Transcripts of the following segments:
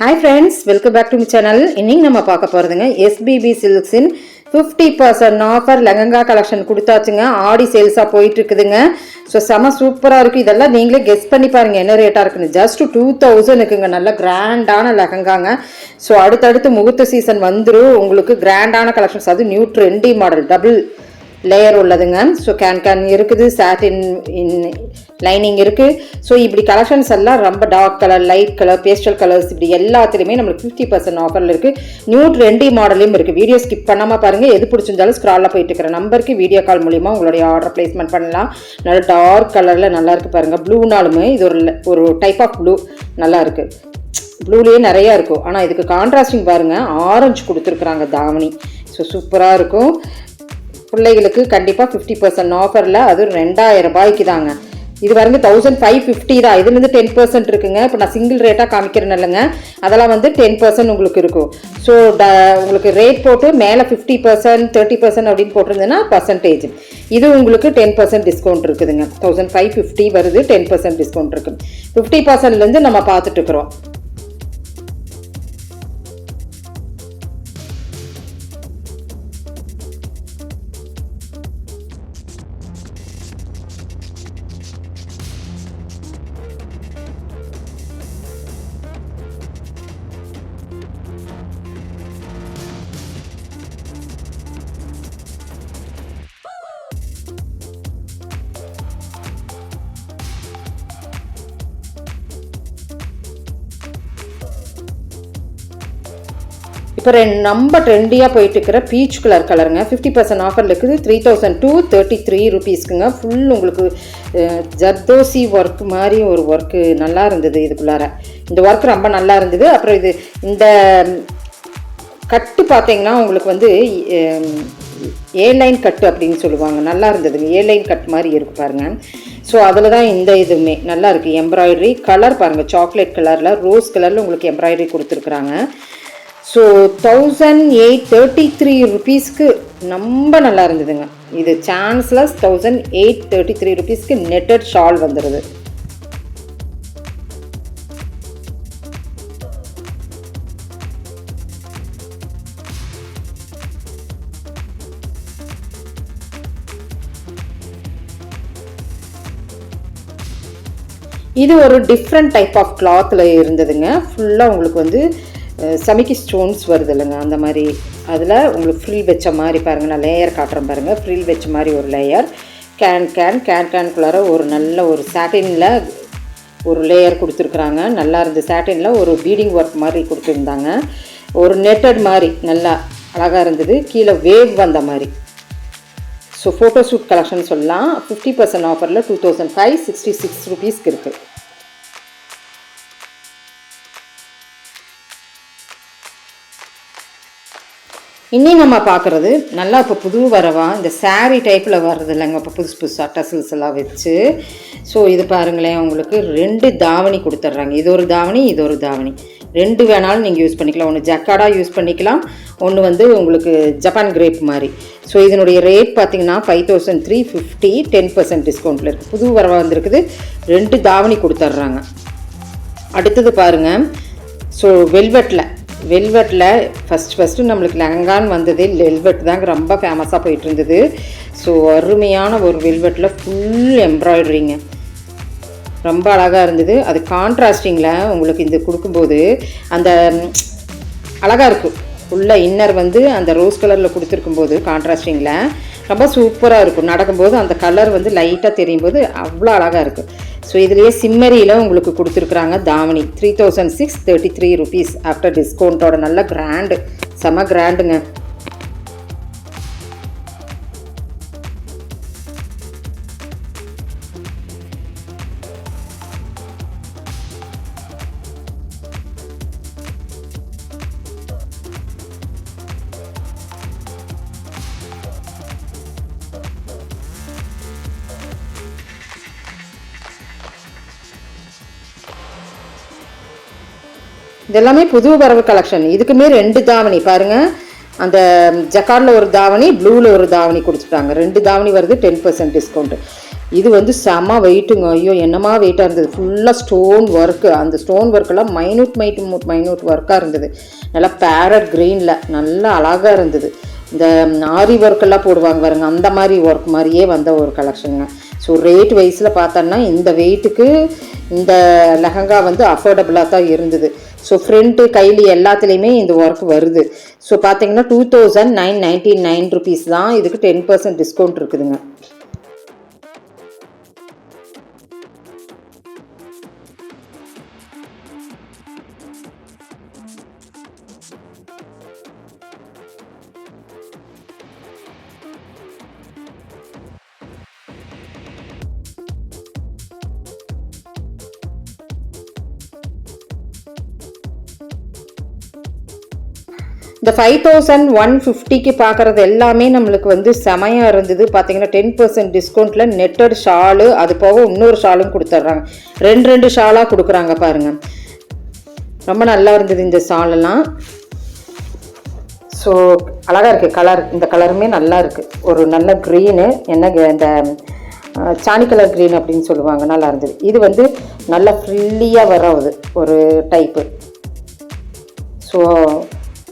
Hi friends welcome back to me channel இன்னைக்கு நம்ம பார்க்க போகிறதுங்க SPB சில்க்ஸின் fifty percent offer lehenga collection கொடுத்தாச்சுங்க. Aadi சேல்ஸாக போயிட்டு இருக்குதுங்க ஸோ செம சூப்பராக இருக்கும் இதெல்லாம் நீங்களே கெஸ் பண்ணி பாருங்க என்ன ரேட்டாக இருக்குன்னு. ஜஸ்ட் டூ தௌசண்ட்க்குங்க நல்ல கிராண்டான லெஹங்காங்க. ஸோ அடுத்தடுத்து முகூர்த்த சீசன் வந்துடும் உங்களுக்கு கிராண்டான கலெக்ஷன்ஸ் அது new trendy model double layer உள்ளதுங்க. So can can இருக்குது சாட்டின் இன் லைனிங் இருக்குது ஸோ இப்படி கலெக்ஷன்ஸ் எல்லாம் ரொம்ப dark colour light colour pastel colours இப்படி எல்லாத்துலேயுமே நம்மளுக்கு ஃபிஃப்டி பர்சன்ட் ஆஃபரில் இருக்குது நியூ ட்ரெண்டி மாடலையும் இருக்குது வீடியோ ஸ்கிப் பண்ணாமல் பாருங்கள் எது பிடிச்சிருந்தாலும் ஸ்க்ராலில் போயிட்டு இருக்கிற நம்பருக்கு வீடியோ கால் மூலிமா உங்களுடைய ஆர்டர் பிளேஸ்மெண்ட் பண்ணலாம். நல்லா டார்க் கலரில் நல்லா இருக்குது பாருங்கள் ப்ளூனாலுமே இது ஒரு ஒரு டைப் ஆஃப் ப்ளூ நல்லா இருக்குது ப்ளூலேயே நிறையா இருக்கும். ஆனால் இதுக்கு கான்ட்ராஸ்டிங் பாருங்கள் ஆரஞ்சு கொடுத்துருக்குறாங்க தாவணி. ஸோ சூப்பராக இருக்கும். பிள்ளைகளுக்கு கண்டிப்பாக ஃபிஃப்டி பர்சன்ட் ஆஃபரில் அது ரெண்டாயிரம் ரூபாய்க்கு தாங்க. இது பாருங்க தௌசண்ட் ஃபைவ் ஃபிஃப்டி தான். இதுலேருந்து டென் பர்சன்ட் இருக்குங்க. இப்போ நான் சிங்கிள் ரேட்டாக காமிக்கிறேன் இல்லைங்க. அதெல்லாம் வந்து டென் பர்சன்ட் உங்களுக்கு இருக்கும். ஸோ ட உங்களுக்கு ரேட் போட்டு மேலே ஃபிஃப்டி பர்சன்ட் தேர்ட்டி பர்சன்ட் அப்படின்னு போட்டிருந்ததுன்னா பர்சன்டேஜ் இது உங்களுக்கு டென் பர்சன்ட் டிஸ்கவுண்ட் இருக்குதுங்க. தௌசண்ட் ஃபைவ் ஃபிஃப்டி வருது டென் பர்சன்ட் டிஸ்கவுண்ட் இருக்குது ஃபிஃப்டி பர்சன்ட்லேருந்து நம்ம பார்த்துட்டு இருக்கிறோம். இப்போ ரெண்டு ரொம்ப ட்ரெண்டியாக போயிட்டு இருக்கிற பீச் கலர் கலருங்க ஃபிஃப்டி பர்சன்ட் ஆஃபரில் இருக்குது. Three thousand two thirty three ருபீஸ்க்குங்க full உங்களுக்கு ஜர்தோசி ஒர்க் மாதிரி ஒரு ஒர்க்கு நல்லா இருந்தது இதுக்குள்ளார. இந்த ஒர்க் ரொம்ப நல்லா இருந்தது. அப்புறம் இது இந்த கட்டு பார்த்தீங்கன்னா உங்களுக்கு வந்து ஏ லைன் கட்டு அப்படின்னு சொல்லுவாங்க. நல்லா இருந்ததுங்க. ஏ லைன் கட் மாதிரி இருக்கு பாருங்க. ஸோ அதில் தான் இந்த இதுவுமே. நல்லா இருக்குது எம்ப்ராய்டரி கலர் பாருங்கள் சாக்லேட் கலரில் ரோஸ் கலரில் உங்களுக்கு எம்ப்ராய்டரி கொடுத்துருக்குறாங்க. So thousand eight thirty three ருபீஸ்க்கு ரொம்ப நல்லா இருந்ததுங்க இது chanceless thousand eight thirty three ருபீஸ்க்கு நெட்டட் ஷால் வந்துடுது இது ஒரு டிஃப்ரெண்ட் டைப் ஆஃப் கிளாத்தில் இருந்ததுங்க. ஃபுல்லாக உங்களுக்கு வந்து சமிக்கி ஸ்டோன்ஸ் வருது இல்லைங்க அந்த மாதிரி. அதில் உங்களுக்கு ஃப்ரில் வச்ச மாதிரி பாருங்கள் நான் லேயர் காட்டுறேன் பாருங்கள் ஃப்ரில் வச்ச மாதிரி ஒரு லேயர் கேன் கேன் கேன் கேனுக்குள்ளார ஒரு நல்ல ஒரு சாட்டினில் ஒரு லேயர் கொடுத்துருக்குறாங்க. நல்லா இருந்து சாட்டினில் ஒரு பீடிங் ஒர்க் மாதிரி கொடுத்துருந்தாங்க. ஒரு நெட்டட் மாதிரி நல்லா அழகாக இருந்தது. கீழே வேவ் வந்த மாதிரி. ஸோ ஃபோட்டோ ஷூட் கலெக்ஷன் சொல்லலாம். ஃபிஃப்டி பர்சன்ட் ஆஃபரில் two thousand five sixty six ருபீஸ்க்கு இருக்குது இன்னி நம்ம பார்க்குறது நல்லா இப்போ புது வரவா இந்த saree டைப்பில் வர்றது இல்லைங்க இப்போ புதுசு புதுசாக டசில்ஸ் எல்லாம் வச்சு. ஸோ இது பாருங்களேன் உங்களுக்கு ரெண்டு தாவணி கொடுத்துட்றாங்க. இது ஒரு தாவணி இது ஒரு தாவணி. ரெண்டு வேணாலும் நீங்கள் யூஸ் பண்ணிக்கலாம். ஒன்று ஜக்காடாக யூஸ் பண்ணிக்கலாம். ஒன்று வந்து உங்களுக்கு ஜப்பான் கிரேப் மாதிரி. ஸோ இதனுடைய ரேட் பார்த்தீங்கன்னா five thousand three fifty ten percent டிஸ்கவுண்ட்டில் இருக்குது புது வரவா வந்திருக்குது. ரெண்டு தாவணி கொடுத்துட்றாங்க. அடுத்தது பாருங்கள் ஸோ வெல்வெட்டில் வெல்வெட்டில் ஃபஸ்ட் ஃபஸ்ட்டு நம்மளுக்கு லெஹங்கான்னு வந்தது வெல்வெட் தாங்க ரொம்ப ஃபேமஸாக போயிட்டு இருந்தது ஸோ அருமையான ஒரு வெல்வெட்டில் ஃபுல் எம்ப்ராய்டரிங்க ரொம்ப அழகாக இருந்தது. அது கான்ட்ராஸ்டிங்கில் உங்களுக்கு இது கொடுக்கும்போது அந்த அழகாக இருக்கும் ஃபுல்லாக இன்னர் வந்து அந்த ரோஸ் கலரில் கொடுத்துருக்கும் போது கான்ட்ராஸ்டிங்கில் ரொம்ப சூப்பராக இருக்கும். நடக்கும்போது அந்த கலர் வந்து லைட்டாக தெரியும் போது அவ்வளோ அழகாக இருக்கும் ஸோ இதுலேயே சிம்மரியில் உங்களுக்கு கொடுத்துருக்குறாங்க தாவணி. Three thousand six thirty three rupees after டிஸ்கவுண்ட்டோட நல்ல கிராண்டு செம கிராண்டுங்க இதெல்லாமே புது வரவு கலெக்ஷன் இதுக்குமே ரெண்டு தாவணி. பாருங்க. அந்த ஜக்கார்டில் ஒரு தாவணி ப்ளூவில் ஒரு தாவணி கொடுத்துட்டாங்க. ரெண்டு தாவணி வருது டென் பர்சன்ட் டிஸ்கவுண்ட் இது வந்து செம வெயிட்டுங்க ஐயோ என்னமா வெயிட்டாக இருந்தது? ஃபுல்லாக ஸ்டோன் ஒர்க்கு அந்த ஸ்டோன் ஒர்க்கெல்லாம் மைனூட் மைட் மைனூட் ஒர்க்காக இருந்தது. நல்லா பேரட் க்ரீனில் நல்லா அழகாக இருந்தது. இந்த ஆரி ஒர்க்கெல்லாம் போடுவாங்க பாருங்க. அந்த மாதிரி ஒர்க் மாதிரியே வந்த ஒரு கலெக்ஷனுங்க ஸோ ரேட் வைஸில் பார்த்தோன்னா இந்த வெயிட்டுக்கு இந்த லெஹங்கா வந்து அஃபோர்டபுளாக தான் இருந்தது. ஸோ ஃப்ரண்ட்டு கையில் எல்லாத்துலேயுமே இந்த ஒர்க் வருது. ஸோ பார்த்தீங்கன்னா two thousand nine ninety nine rupees தான் இதுக்கு டென் பர்சன்ட் டிஸ்கவுண்ட் இருக்குதுங்க. இந்த ஃபைவ் தௌசண்ட் ஒன் ஃபிஃப்டிக்கு பார்க்குறது எல்லாமே நம்மளுக்கு வந்து செமையாக இருந்தது. பார்த்தீங்கன்னா டென் பர்சன்ட் டிஸ்கவுண்ட்டில் நெட்டட் ஷாலு அது போக இன்னொரு ஷாலும் கொடுத்துட்றாங்க. ரெண்டு ரெண்டு ஷாலாக கொடுக்குறாங்க பாருங்கள் ரொம்ப நல்லா இருந்தது இந்த ஷாலெல்லாம். ஸோ அழகாக இருக்குது கலர் இந்த கலருமே நல்லா இருக்குது ஒரு நல்ல க்ரீனு என்ன இந்த சாணி கலர் க்ரீன் அப்படின்னு சொல்லுவாங்க. நல்லா இருந்தது. இது வந்து நல்லா ஃப்ரில்லியாக வர்றது ஒரு டைப்பு ஸோ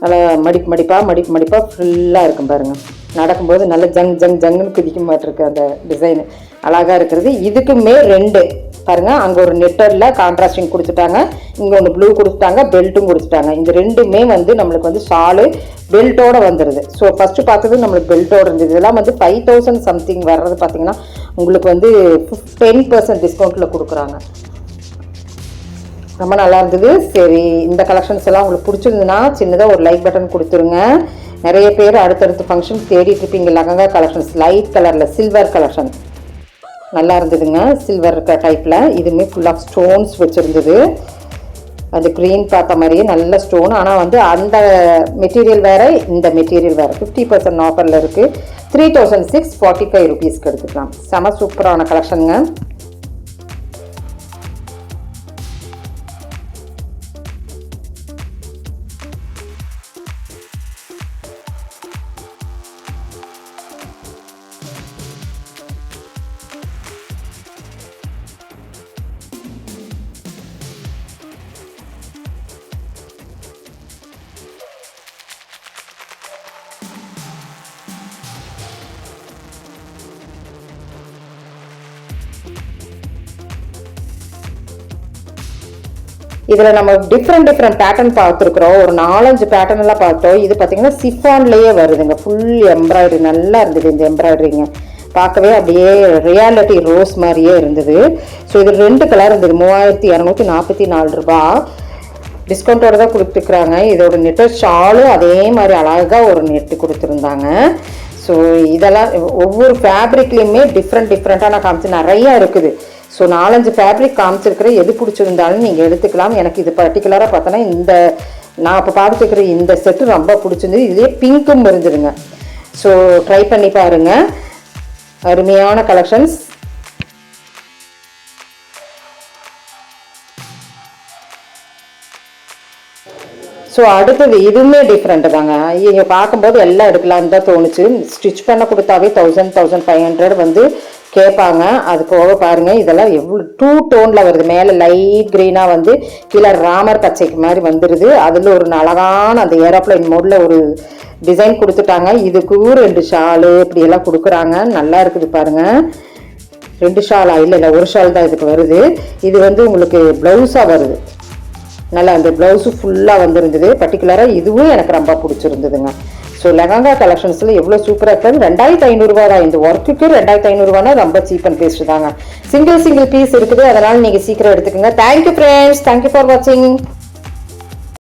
நல்லா மடிப்பு மடிப்பாக மடிப்பு மடிப்பாக ஃபுல்லாக இருக்கும் பாருங்கள் நடக்கும்போது நல்ல ஜங் ஜங் ஜங்குன்னு குதிக்க மாட்டிருக்கு அந்த டிசைனு அழகாக இருக்கிறது. இதுக்குமே ரெண்டு. பாருங்கள் அங்கே ஒரு நெட்டரில் கான்ட்ராஸ்டிங் கொடுத்துட்டாங்க. இங்கே ஒன்று ப்ளூ கொடுத்துட்டாங்க பெல்ட்டும் கொடுத்துட்டாங்க. இந்த ரெண்டுமே வந்து நம்மளுக்கு வந்து ஷாலு பெல்ட்டோட வந்துடுது ஸோ ஃபஸ்ட்டு பார்த்தது நம்மளுக்கு பெல்ட்டோட இருந்தது. இதெல்லாம் வந்து ஃபைவ் தௌசண்ட் சம்திங் வர்றது பார்த்தீங்கன்னா உங்களுக்கு வந்து டென் பர்சன்ட் டிஸ்கவுண்ட்டில் கொடுக்குறாங்க. ரொம்ப நல்லா இருந்தது. சரி இந்த கலெக்ஷன்ஸ் எல்லாம் உங்களுக்கு பிடிச்சிருந்ததுன்னா சின்னதாக ஒரு லைக் பட்டன் கொடுத்துருங்க. நிறைய பேர் அடுத்தடுத்த ஃபங்க்ஷன் தேடிட்டு இருப்பீங்க லகங்கா கலெக்ஷன்ஸ் லைட் கலரில் சில்வர் கலெக்ஷன் நல்லா இருந்ததுங்க. சில்வர் டைப்பில் இதுவுமே ஃபுல்லாக ஸ்டோன்ஸ் வச்சுருந்தது. அது க்ரீன் பார்த்த மாதிரியே நல்ல ஸ்டோன் ஆனால் வந்து அந்த மெட்டீரியல் வேறு இந்த மெட்டீரியல் வேறு. ஃபிஃப்டி பர்சன்ட் ஆஃபரில் இருக்குது three thousand six forty five ருபீஸ்க்கு எடுத்துக்கலாம். செம சூப்பரான கலெக்ஷனுங்க இதில் நம்ம டிஃப்ரெண்ட் டிஃப்ரெண்ட் பேட்டர்ன் பார்த்துருக்குறோம். ஒரு நாலஞ்சு பேட்டர்ன் எல்லாம் பார்த்தோம். இது பார்த்தீங்கன்னா சிஃபான்லேயே வருதுங்க. ஃபுல் எம்ப்ராய்டரி நல்லா இருந்தது இந்த எம்ப்ராய்டரிங்க பார்க்கவே அப்படியே ரியாலிட்டி ரோஸ் மாதிரியே இருந்தது. ஸோ இது ரெண்டு கலர் இருந்தது. மூவாயிரத்தி இரநூத்தி நாற்பத்தி நாலு ரூபா. டிஸ்கவுண்ட்டோட தான் கொடுத்துருக்குறாங்க. இதோட நெட்டு ஷாலும் அதே மாதிரி அழகாக ஒரு நெட்டு கொடுத்துருந்தாங்க. ஸோ இதெல்லாம் ஒவ்வொரு ஃபேப்ரிக்லேயுமே டிஃப்ரெண்ட் டிஃப்ரெண்ட்டாக நான் காமிச்சு நிறையா இருக்குது. ஸோ நாலஞ்சு ஃபேப்ரிக் காமிச்சிருக்கிற எது பிடிச்சிருந்தாலும் நீங்கள் எடுத்துக்கலாம். எனக்கு இது பர்டிகுலராக பார்த்தோன்னா இந்த நான் இப்போ பார்த்துருக்கிற இந்த செட்டு ரொம்ப பிடிச்சிருந்தது. இதுலேயே பிங்க்கும் இருந்துருங்க ஸோ ட்ரை பண்ணி பாருங்கள் அருமையான கலெக்ஷன்ஸ் ஸோ அடுத்தது இதுவுமே டிஃப்ரெண்ட் தாங்க. ஐயோ பார்க்கும்போது எல்லாம் எடுக்கலாம்னு தான் தோணுச்சு. ஸ்டிச் பண்ண கொடுத்தாவே தௌசண்ட் தௌசண்ட் ஃபைவ் ஹண்ட்ரட் வந்து கேட்பாங்க. அது போக பாருங்கள் இதெல்லாம் எவ்வளோ டூ டோனில் வருது. மேலே லைட் க்ரீனாக வந்து கீழே ராமர் பச்சைக்கு மாதிரி வந்துடுது அதில் ஒரு அழகான அந்த ஏரோப்ளைன் மோடில் ஒரு டிசைன் கொடுத்துட்டாங்க. இதுக்கு ரெண்டு ஷாலு இப்படியெல்லாம் கொடுக்குறாங்க. நல்லா இருக்குது பாருங்கள் ரெண்டு ஷாலா இல்லை இல்லை ஒரு ஷால் தான் இதுக்கு வருது. இது வந்து உங்களுக்கு ப்ளவுஸாக வருது. நல்லா அந்த ப்ளவுஸு ஃபுல்லாக வந்துருந்தது. பர்டிகுலராக இதுவும் எனக்கு ரொம்ப பிடிச்சிருந்ததுங்க. ஸோ லெஹங்கா கலெக்ஷன்ஸில் எவ்வளோ சூப்பராக இருக்காது ரெண்டாயிரத்தி ஐநூறுரூவா தான். இந்த ஒர்க்குக்கு ரெண்டாயிரத்தி ஐநூறுரூவானா ரொம்ப சீப் அண்ட் பேஸ்ட் தாங்க. சிங்கிள் சிங்கிள் பீஸ் இருக்குது. அதனால் நீங்கள் சீக்கிரம் எடுத்துக்கோங்க. தேங்க்யூ ஃப்ரெண்ட்ஸ் தேங்க்யூ ஃபார் வாட்சிங்